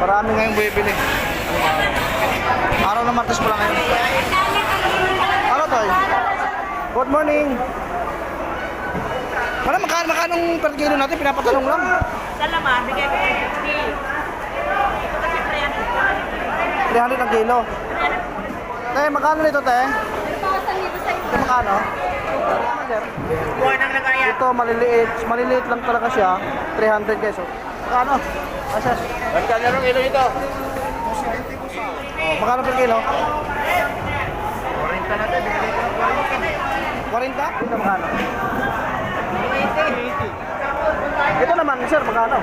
Marami ngayong bibili. Araw ng Martes pala ngayon. Ano to? Good morning. Para magkano magkanong per kilo natin, pinapatanong lang. Sa laman, bigay ko 50. Ito kasi 300. 300 ang kilo. Te, magkano nito, te? Ito magkano? Buwan ang lagayan. Ito, maliliit. Maliliit lang talaga siya. 300 guys. Oh. Magkano? Ah, sir. Magkano ng kilo ito? Oh, magkano per kilo? 40 na ito. Bigyan ko ng 40? Ito magkano? Ito naman, sir, magkano?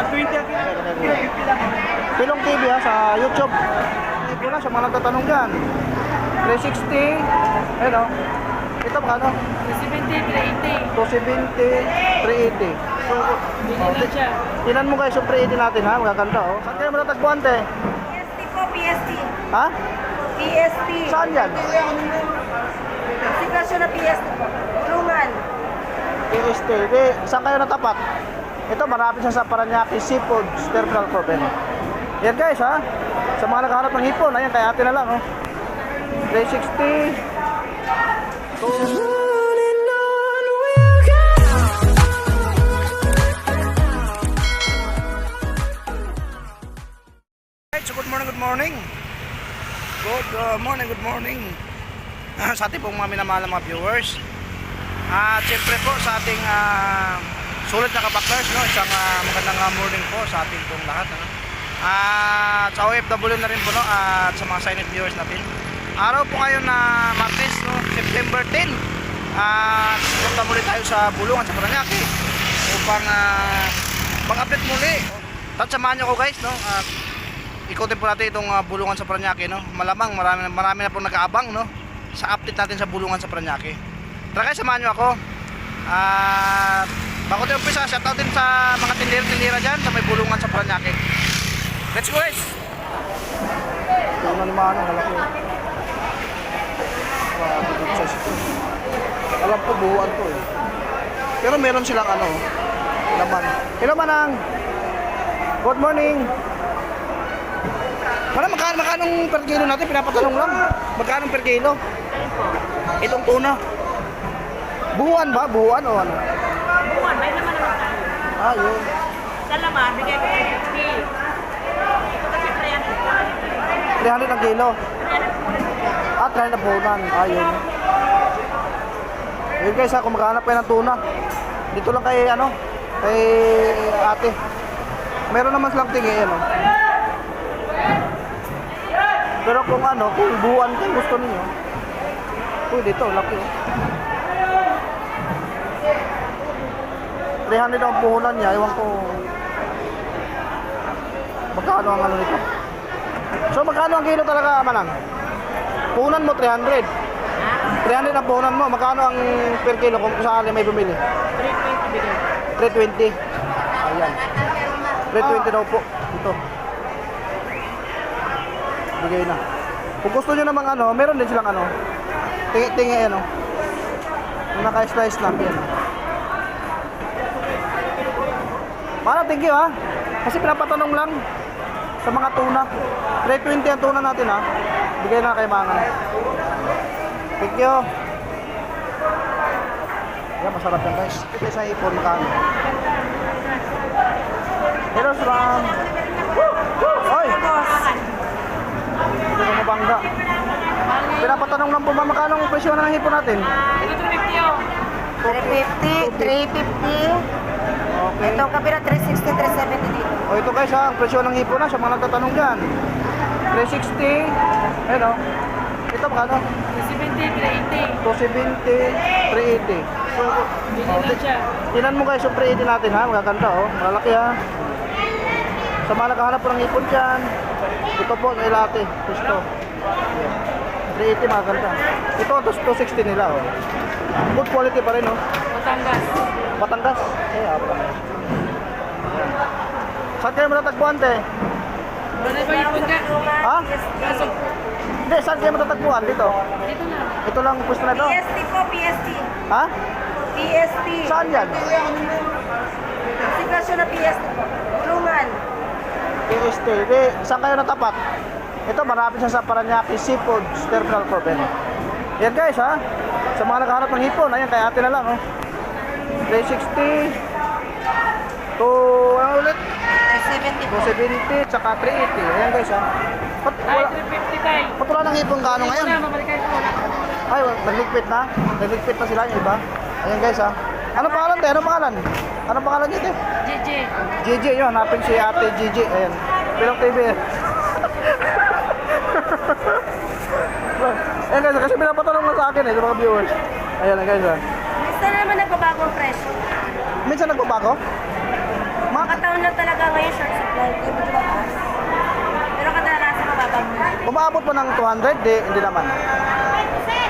120 ang kilo. 50 lang. Pilong TV ha, sa YouTube. Ito na, sa mga nagtatanong dyan. 360. Ayun o. Ito magkano? 70, 380. 270, 380. Tinan mo guys yung pre natin ha, magaganda oh. Saan kayo matatagpuan te? PST po, PST. Ha? PST. Saan yan? Sitwasyon na PST po. Tulungan. PST. Di, saan kayo natapat? Ito, marapit siya sa Paranaque Seafood Terminal po, Ben. Yan guys ha. Sa mga nakaharap ng hipon, ayan, kaya atin na lang oh. 360. 2... morning, good uh, morning, good morning. Ah, sa ating pong mga minamahal na mga viewers. At siyempre po sa ating ah, sulit na kabaklers, no? isang ah, magandang morning po sa ating pong lahat. Ano? At sa OFW na rin po, no? at sa mga silent viewers natin. Araw po ngayon na Martes, no? September 10. At punta muli tayo sa Bulungan, sa Paranaque upang ah, mag-update muli. At samahan nyo ko guys, no? At ikutin po natin itong ah, bulungan sa Paranaque no. Malamang marami marami na po nag-aabang no sa update natin sa bulungan sa Paranaque. Tara guys, samahan niyo ako. At bago tayo umpisa, shoutout din sa mga tindera-tindera diyan sa may bulungan sa Paranaque. Let's go guys. Ito na naman ang malaki. Grabe good size ito. Alam ko buuan to eh. Pero meron silang ano, laman. Hello manang. Good morning. Para magkano magkanong per kilo natin pinapatanong lang. Magkano per kilo? Itong tuna. Buwan ba? Buwan o ano? Buwan, may naman naman tayo. Ah, yun. Sa laman, bigay ko 50. Ito kasi 300. 300 ang kilo. 300. Ah, 300 na punan. Ah, yun. Yun guys, ha, kung maghanap kayo ng tuna. Dito lang kay, ano, kay ate. Meron naman silang tingi, ano. Pero kung ano, kung buwan kayo gusto niyo, pwede ito, laki oh. 300 ang puhunan niya, iwan ko. Magkano ang ano nito? So magkano ang kilo talaga, manang? Puhunan mo 300. 300 ang puhunan mo. Magkano ang per kilo kung sakali may bumili? 320 bigay. 320. Ayan. 320 daw po. Ito. Bigay na. Kung gusto nyo namang ano, meron din silang ano. Tingi-tingi ano. Naka-slice lang yan. Para thank you ha. Kasi pinapatanong lang sa mga tuna. 320 ang tuna natin ha. Bigay na kay Mangan. Thank you. Yan, masarap yan guys. Ito sa ipon, magkano? Hello, Sram. Hoy! Mabangga. Pinapatanong lang po ba magkano ang presyo ng hipon natin? Ito 350 oh. 350, 350. Okay. Ito kabila 360, 370 dito. O ito guys ha, ang presyo ng hipon na sa mga nagtatanong dyan. 360. Ayun o. Ito magkano? 70, 380. 270, 380. So, lang siya. Tinan mo guys yung 380 natin ha, magaganda oh. Malalaki ha. Sa mga naghahanap po ng ipon dyan, ito po, may latte. Gusto. Yeah. 380 magaganda. Ito, ito 260 nila oh. Good quality pa rin oh. Batangas. Batangas. Eh, apa. Saan kayo matatagpuan te? Ano ba yung pagka? Ha? Hindi, saan kayo matatagpuan? Dito. dito na. Ito lang pwesto na ito. PST po, PST. Ha? PST. Saan yan? Sigasyon na PST po. Tulungan. PST. Di, saan kayo natapat? Ito, marapit siya sa Paranaque Seafood Terminal 4. Ben. Yan guys ha. Sa mga naghahanap ng hipon, ayan, kay ate na lang. Oh. 360 to, ano ulit? 370 po. 270, tsaka 380. Ayan guys ha. Pat, wala, 350 tayo. pat wala ng hipon gaano ngayon? Ay, nagligpit na. Nagligpit na sila yung iba. Ayan guys ha. Ano pangalan te? Ano pangalan? Ano pangalan niyo te? JJ. GG yun, hanapin si ate GG. Ayan. Pilong TV. Ayan guys, kasi pinapatanong na sa akin eh, sa mga viewers. Ayan na guys. ah. Minsan naman nagbabago ang presyo. Minsan nagbabago? Ma Makataon lang talaga ngayon short supply. Medyo mataas. Pero kadalasan mababa mo. umaabot mo ng 200? Di, hindi naman.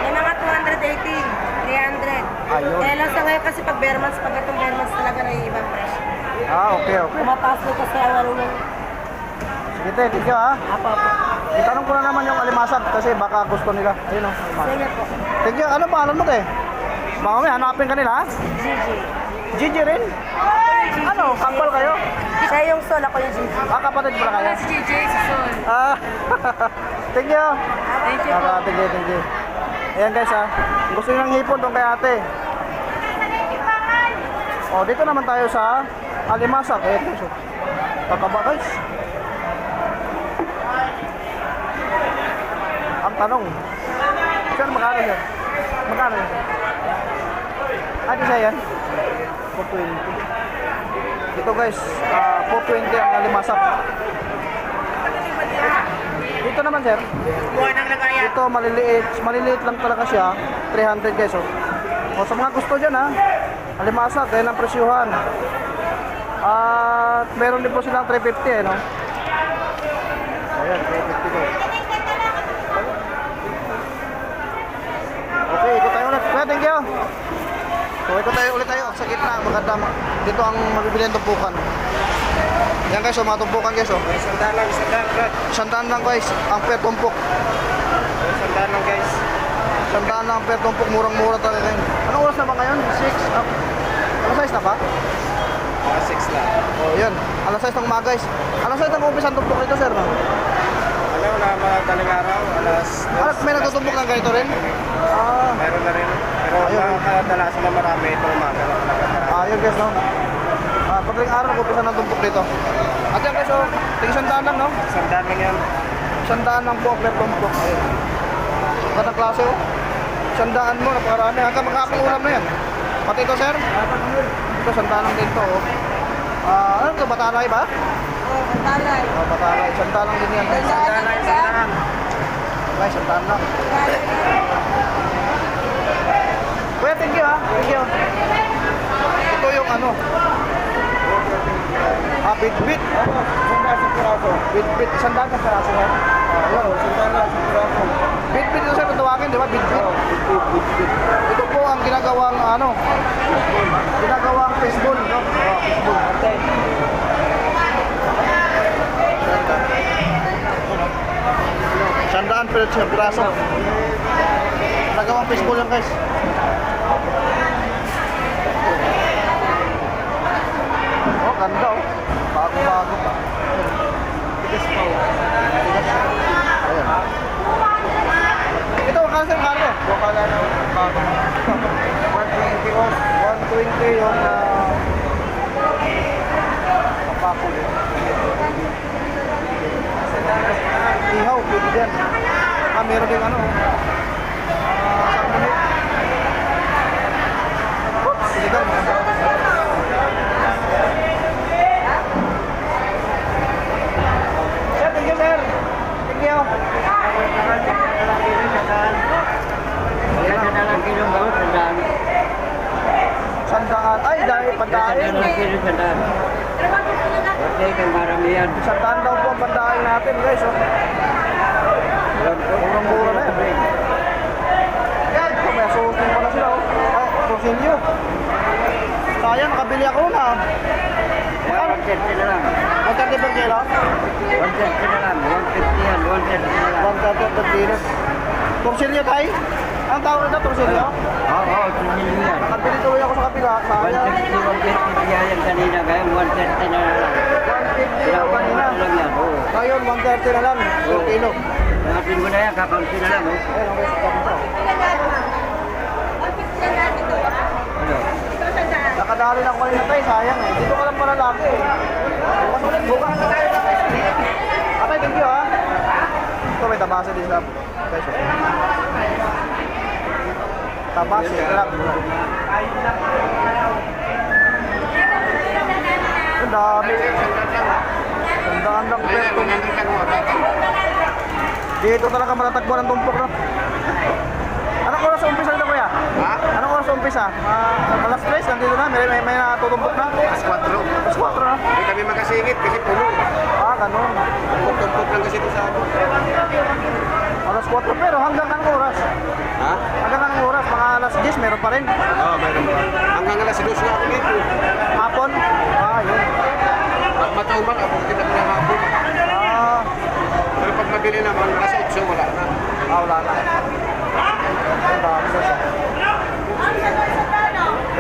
May mga 280, 300. Ayun. Kaya lang sa ngayon kasi pag bare months, pag itong bare months talaga na yung ibang presyo. Ah, okay, okay. Tumataas na kasi ang yung Sige te, thank you ha. apa-apa. Itanong ko na naman yung alimasag kasi baka gusto nila. Ayun o. Sige po. Thank you. Ano pangalan mo te? Baka may hanapin ka nila ha? Gigi. GG rin? Ano, kapal kayo? Siya yung sol, ako yung Gigi. Ah, kapatid pala kayo? Si JJ, si Sol. Ah, thank you. Thank you po. Ah, thank you, thank you. Ayan guys ha. Gusto nyo ng hipon doon kay ate. Oh, dito naman tayo sa Alimasag. Ayan guys. oh. Tataba guys. Ang tanong. Sir, magkano yan? Magkano yan? Ah, di siya yan? 420. Dito guys, ah, 420 ang Alimasag. Dito naman sir. Buhay ng lagayan. Ito maliliit, maliliit lang talaga siya. 300 guys oh. O sa mga gusto dyan ha. Alimasa, gaya ng presyuhan. At meron din po silang 350 eh no. Ayan, 350 ko. Okay, ikot tayo ulit. Kuya, thank you. So, ikot tayo ulit tayo sa gitna. Maganda. Dito ang mabibili ng tumpukan. Yan guys, oh, mga tumpukan guys oh. Sandaan lang, sandaan lang. Sandaan lang guys, ang per tumpok. Sandaan lang guys. Sandaan lang per tumpok, murang-mura talaga yun. Anong oras na ba ngayon? 6? Ah, alas 6 na ba? Mga 6 lang. Oh, yun. Alas 6 ng umaga guys. Alas 6 ng umpisa ang tumpok nito sir, no? Ano na madaling araw, alas... Ah, may nagtutumpok ng ganito rin? Ah, Meron na rin. Pero Ayun. mga kadalasan na marami itong umaga na ah, yun guys, no? Ah, pagdating araw, umpisa ng tumpok dito. At yan guys, oh, tingin sandaan lang, no? Sandaan lang yan. Sandaan lang po, per tumpok. Ayun. Kada klase, oh. Sandaan mo, napakarami. Hanggang makakakulam na yan. Pati ito, sir? Ito, sandaan lang din to, oh. Ah, ano to, batalay ba? Oh, ang talay. Oh, batalay. Sandaan lang din yan. Sandaan lang, sandaan. Guys, sandaan lang. Kuya, thank you ha. Thank you. Ito yung ano. Ah, bit-bit. Sandaan sa piraso. Bit-bit. Sandaan sa peraso ha. Ah, yun. Sandaan lang sa piraso. Bit-bit ito sir kung tawagin, di ba? Bit-bit. Ito po ang ginagawang ano. Ginagawang fishball. No? Ah, fishball. Sandaan pero sa piraso. Ginagawang fishball yan guys. Oh, ganda oh. Bago-bago pa. Oh. Tigas. Ayan. Ito, magkano sir? Magkano? Bukala na bago. 120 os. 120 yung uh, papako din. Ihaw, pwede dyan. Ah, meron din ano. Ah, minute. Oops, sinigang. Sir, thank you, sir. Thank you. Yan na lang kilo ba? Sandaan. Ay, dahil pandain. sandaan. Okay, kang maramihan. Sandaan daw po ang natin, guys. Oh. Murang-mura na yan. Yan, oh, may suking pala sila. Oh. Ay, torsilyo. Sayang, nakabili ako na. Magkano? 130 na lang. Magkano per kilo? 130 na lang. 150 yan. 130 na lang. 130 per kilo. Torsilyo tayo? Ang tawag nito, torsilyo? Oo, oo. Tumili yan. Nakabili tuloy ako sa kapila. Sayang. 150, 150 yan kanina. Kaya 130 na lang. 150 Kaya ako kanina. lang yan. Yun, 130 na lang. Per kilo. Hanapin mo na yan, kakaunti na lang. Oh. Ayun, ang best kami to. Nakadali lang ko rin na tayo, sayang eh. Dito ka lang pala laki eh. Bukas ulit, bukas na tayo. Atay, thank you ha. Ito may tabasa din sa peso. Tabasa, ito lang. Ang dami. Ang daan lang peso. Dito talaga matatagpuan ang tumpok no. Anong oras sa umpisa nito kuya? Ha? Anong oras sa umpisa? Ah, alas 3, nandito na, may, may, may natutumpok na. Alas 4. Alas 4 na. Hindi kami makasingit kasi puno. Ah, ganun. Tumpok-tumpok lang kasi ito sa ano. Alas 4 pero hanggang anong oras? Ha? Hanggang anong oras? Mga alas 10 meron pa rin. Oo, oh, meron pa. Hanggang alas 2 na ako dito. Hapon? Ah, yun. Pag matumal, ako din ako ng hapon. Ah, Pero pag mabili naman, alas 8, wala na. ah wala na. Ang dami guys. Kaya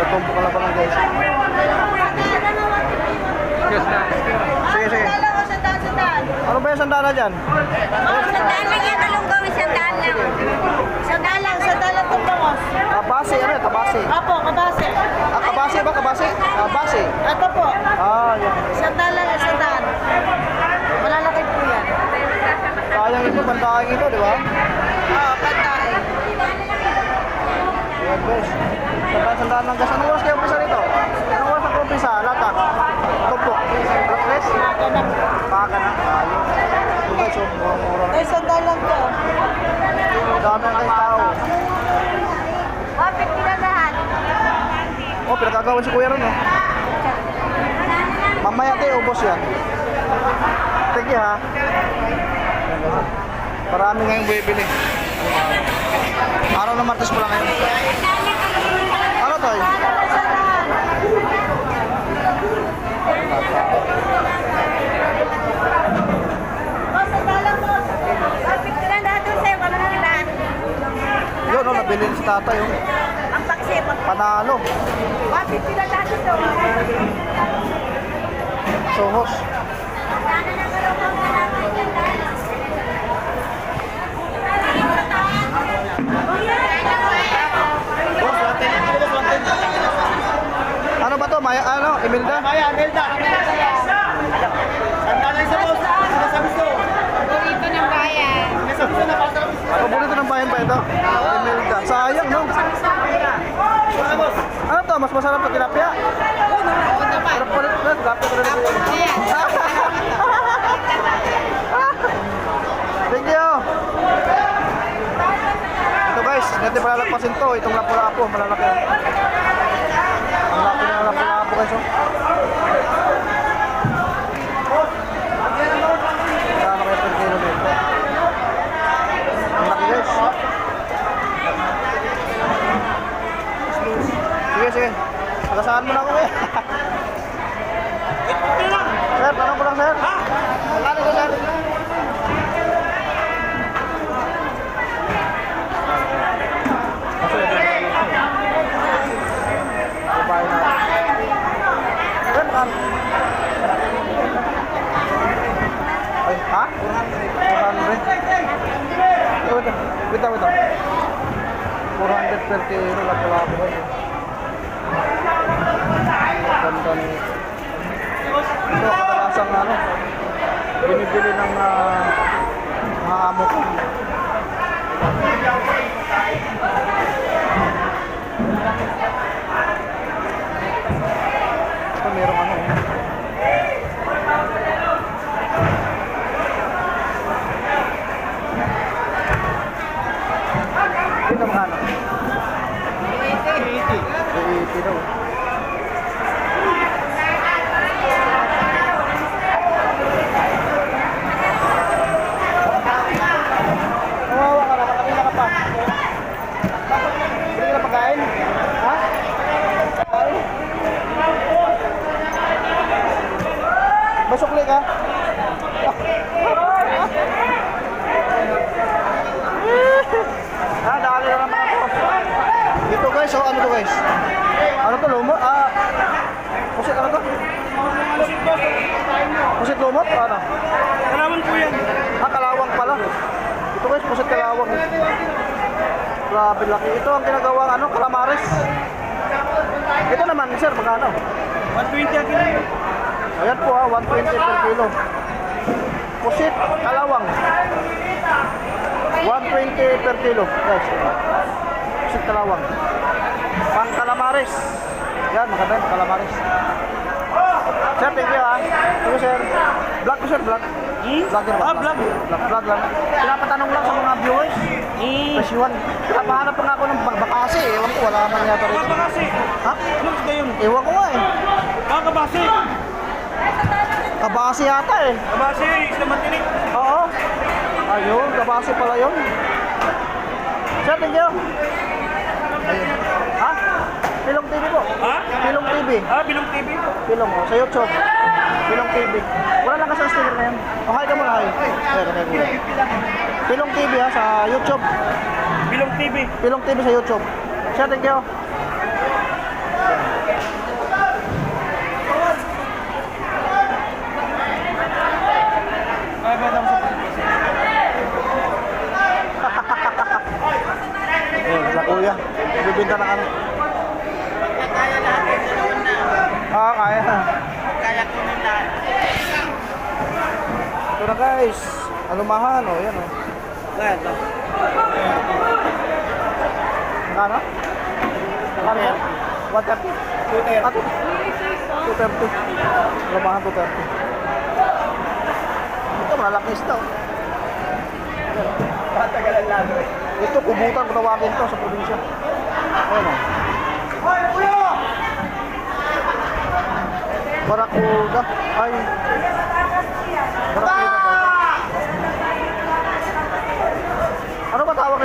tumpok ka lang pa lang guys. Sige, sige. Ano ba yung sandala dyan? Sandaan lang yan, talong gawin sandaan lang. Sandaan lang, sandaan lang itong bangos. Kabase, ano yun? Kabase. Apo, kabase. Ah, kabase ba? Kabase? Kabase. Ito po, Ah, yun. sandaan lang, sandaan. Malalaki po yan. Sayang ito, bandaking ito, di ba? Oo, pantain. Ayan guys. Sandaan-sandaan ng gas. Anong oras kayo umpisa rito? Anong oras ang umpisa? Latak? Tumpok? Alas tres? Baka na. Ayun. Ito guys, oh, mura-mura. Ay, sandaan lang. Ang dami ang guys tao. Kita lahat. Oh, pinagkagawan si Kuya ron, oh. Mamaya tayo, ubos yan. Ha. Ayan, guys, oh. Marami ngayong bibili. Araw ng Martes pala ngayon. Lahat. Yun, oh, nabili si tatay, oh. Ang paksi, pag Panalo. kapit kita lahat dito. Sohos. Sana na kalungkot na namin yan lahat. Ano ba to? Maya, ano? Imelda? Maya, Imelda. Paborito ng bayan. Paborito ng bayan ba ito? Imelda. Sayang, no? Ano to? Mas masarap to tilapia? Sarap pa rin. Tilapia pa rin. Thank you. Ito guys, hindi palalagpasin to. Itong lapu-lapu, malalaki. Ang laki ng lapu-lapu guys, oh. Kano kayo per kilo nito? Ang laki guys. Sige, sige. Pagasahan mo na ako eh. sir, tanong ko lang sir. Wala na sir. Babae natin. Sir, magkano? Ay, ha? 400. Wait, wait, wait, wait. 400 per kilo ako. Ganda ni... Ito, kadalasang ano, binibili ng ah, mga amo ko. ganito magkano? 80. 80 daw. Kawawa ka na, kanina ka pa. Hindi ka na pagkain? Ha? Masukli ka? guys, ano to guys? Ano to, lomot? Ah, pusit ano to? Pusit boss, pusit lomot? Ano? Kalawang po yan. Ah, kalawang pala. Ito guys, pusit kalawang. Grabe laki. Ito ang ginagawa, ano, calamares. Ito naman, sir, magkano? 120 kilo. Ayan po ah, ha, 120 per kilo. Pusit, kalawang. 120 per kilo. Guys, pusit kalawang. Pang calamares. Yan, maganda yung calamares. Sir, thank you ah. Thank you, sir. Vlog ko, sir, vlog. Vlogger ba? Ah, vlog. Vlog, vlog lang. Pinapatanong lang sa mga viewers. Eh, Presyuan. Pinapahanap pa nga ako ng bakasi. Ewan ko, wala man yata rito. Kakabasi. Ha? Anong isda yun? Ewan ko nga eh. Kakabasi. Kabasi yata eh. Kabasi, isda matinik. Oo. Ayun, kabasi pala yun. Sir, thank you. Ayun. TV po. Ha? Pilong TV. Ah, Bilong TV. Pilong oh, sa YouTube. Pilong TV. Wala lang kasi ang sticker na yan. Oh, hi ka muna, hi. Okay, muna. Pilong TV ha, sa YouTube. Bilong TV. Pilong TV sa YouTube. Sir, thank you. Ay, madam sa Ayun, sa kuya. Bibinta ano. Ah, kaya. Kaya ko nila. Ito na guys. Alumahan, oh, yan oh. Kaya to. Ano? Ano yan? 130? 230. Ato? 230. Lumahan 230. Ito, malalaki isda. oh. Patagalan lang. Ito, kubutan kung tawagin to sa probinsya. Ayan o. Hoy, kuya! Barakuda. Ay. Barakuda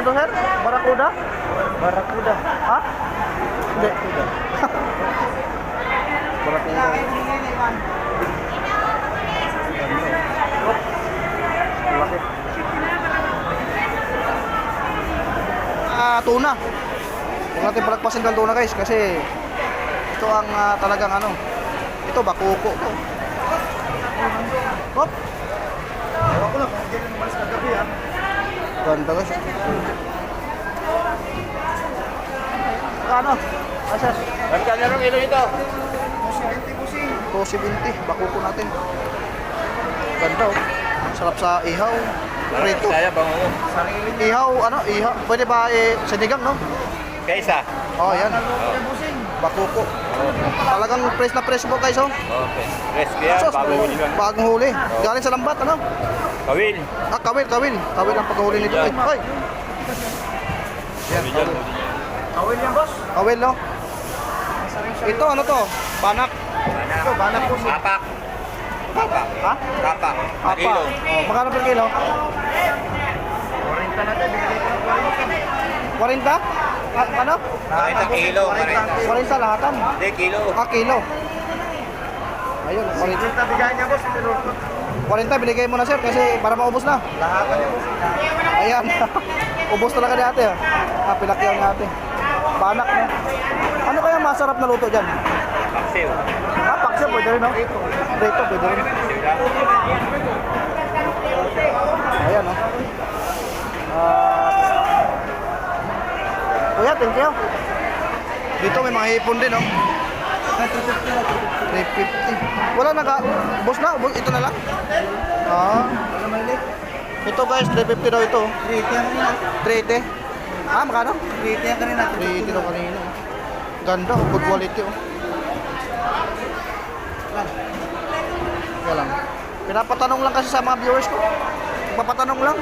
nito, sir? Barakuda? Barakuda. Ha? Hindi. Barakuda. Laki. Ah, tuna. Huwag natin palagpasin ng tuna guys kasi ito ang ah, talagang ano. Ito bakuko to. Hop. Ewan ko lang kung ganyan umalis kagabi ha. Ganda guys. Kano? Asa? Magkano ng ilo ito? 270, bakuko natin. Ganda oh. Sarap sa ihaw. Prito. Kaya bang ano? Ihaw, ano? Ihaw. Pwede ba eh, sinigang, no? Kaysa? Oh, yan. Bakuko. Talagang fresh na fresh po guys, oh. Okay. Rest kaya, Sos, bago huli. Bagong huli. Galing sa lambat, ano? Kawil. Ah, kawil, kawil. Kawil ang paghuli nito. Ay, ay. Yan, kawil. Awil yan, boss. Kawil, no? Ito, ano to? Banak. Ito, banak po. Kapak. Kapak. Ha? Kapak. Apa. Kilo. Oh, magkano per kilo? 40 na ito, ng 40? Ah, ano? 40 kilo. 40. 40 lahatan. Hindi, kilo. Ah, kilo. Ayun, 40. 40 bigay niya, boss. Tinurot. 40 binigay mo na sir kasi para maubos na. Lahatan niya, boss. Ayan. ubos talaga ni ate. ah. Ah, pilakyaw ni ate. Banak na. Ano kaya masarap na luto dyan? Paksiw. Ah, paksya pwede rin, no? Dito, pwede rin. Ayan, no? Ah... Kuya, thank you. Dito may mga hipon din, no? 350. Wala naga... Boss na, boss, ito na lang. Ah. Ito guys, 350 daw ito. 30 yan kanina. 380. Ah, magkano? 30 yan kanina. 380 daw kanina. Ganda, oh, good quality oh. Kaya lang. Pinapatanong lang kasi sa mga viewers ko. Papatanong lang.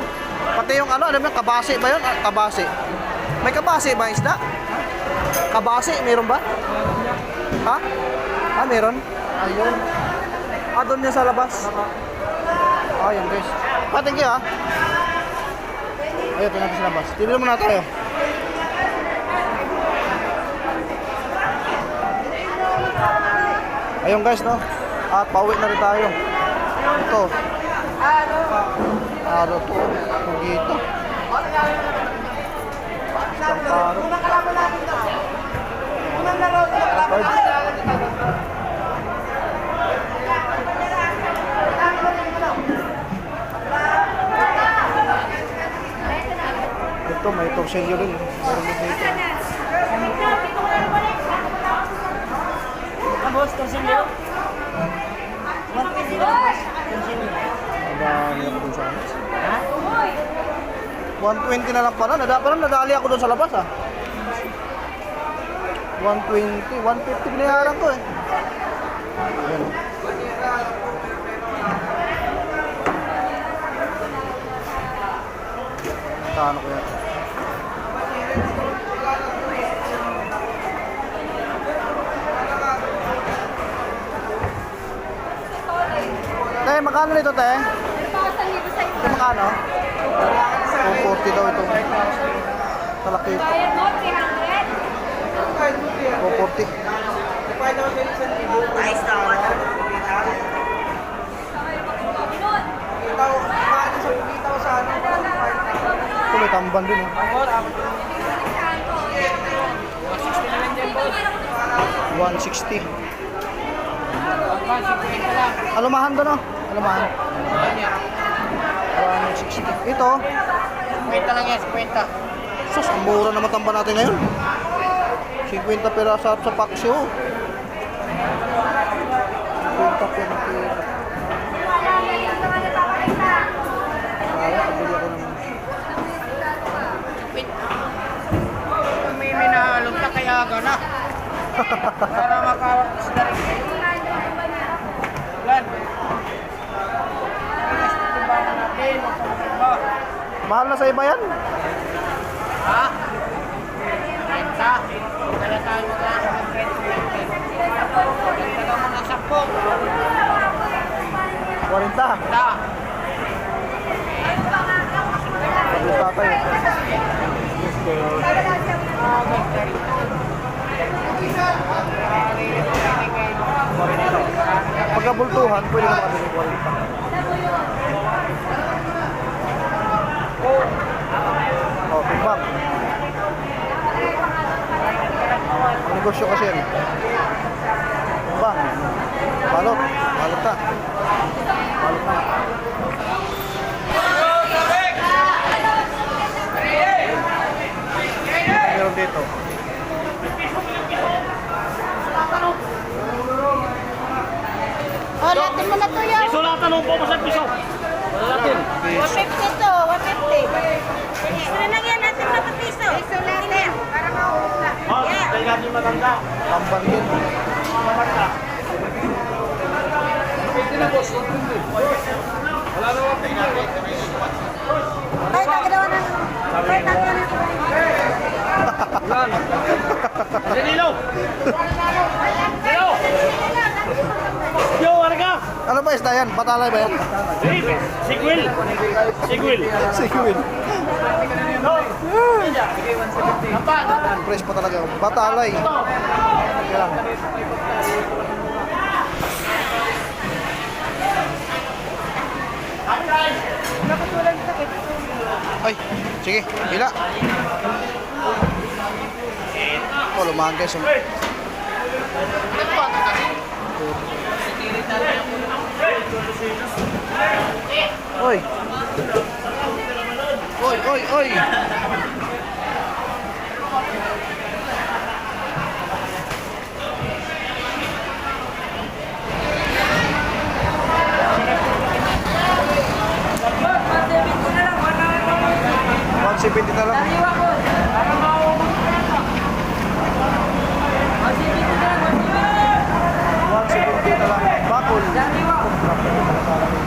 Pati yung ano, alam mo, kabase ba yun? Ah, kabase. May kabase ba isda? Kabase, meron ba? Ha? Ah, meron? Ayun. Ah, doon niya sa labas. Ah, yun guys. Ah, thank you ah. Ayun, tingnan sa labas. Tibili muna tayo. Ayun guys, no? At pauwi na rin tayo. Ito. Aro to. Pugito. Isang Ito. Ito, may torsilyo din. Meron dito. Boss, torsilyo? 120 lang, boss. Sa ano. 120 na lang pala. Nada, parang nadali ako dun sa labas ah. 120. 150 binayaran ko eh. Ayan. Kano ko yan? Magkano nito, te? Ito magkano? 240 daw ito. Talaki ito. 240. Ito may tamban din eh. 160. Alumahan doon oh. Alumahan. 160. Ito. Kwenta lang yan, kwenta. Sus, ang mura naman tamba natin ngayon. 50 pera sa, sa paksyo. 50 pera pera. Kaya, pabili ako ng... May minahalong ka kaya gana. Para makakasda rin kayo. Lan. Timbangan natin, huwag ka magkaiba. Mahal na sa iba yan. Ha? Tayo mga ng kwenta. Dala mo ng sakpo. 40. Da. Yung tatay. Pagkabultuhan, pwede ka makabili ng 40. Ang negosyo kasi yan. Timbang. Balot. Balot na. Balot na. Meron dito. Oh, latin mo na to yan. Sulatan mo po sa piso. Sulatan. 150 to, 150. Extra lang yan, natin na piso. Natin. Para mauuna. Oh, tayo natin matanda. Tambang din. Ay, nagagawa na. Ay, nagagawa na. Danilo! Danilo! Yo, ano ka? Isda yan? Batalay ba yan? Sigwil! Sigwil! Siguin. Fresh pa talaga. Batalay. Yan. Ay, sige, bila. Oh, lumahan guys. Oy. Oy, oy, oy. One seventy na lang. One seventy na lang. Bakul.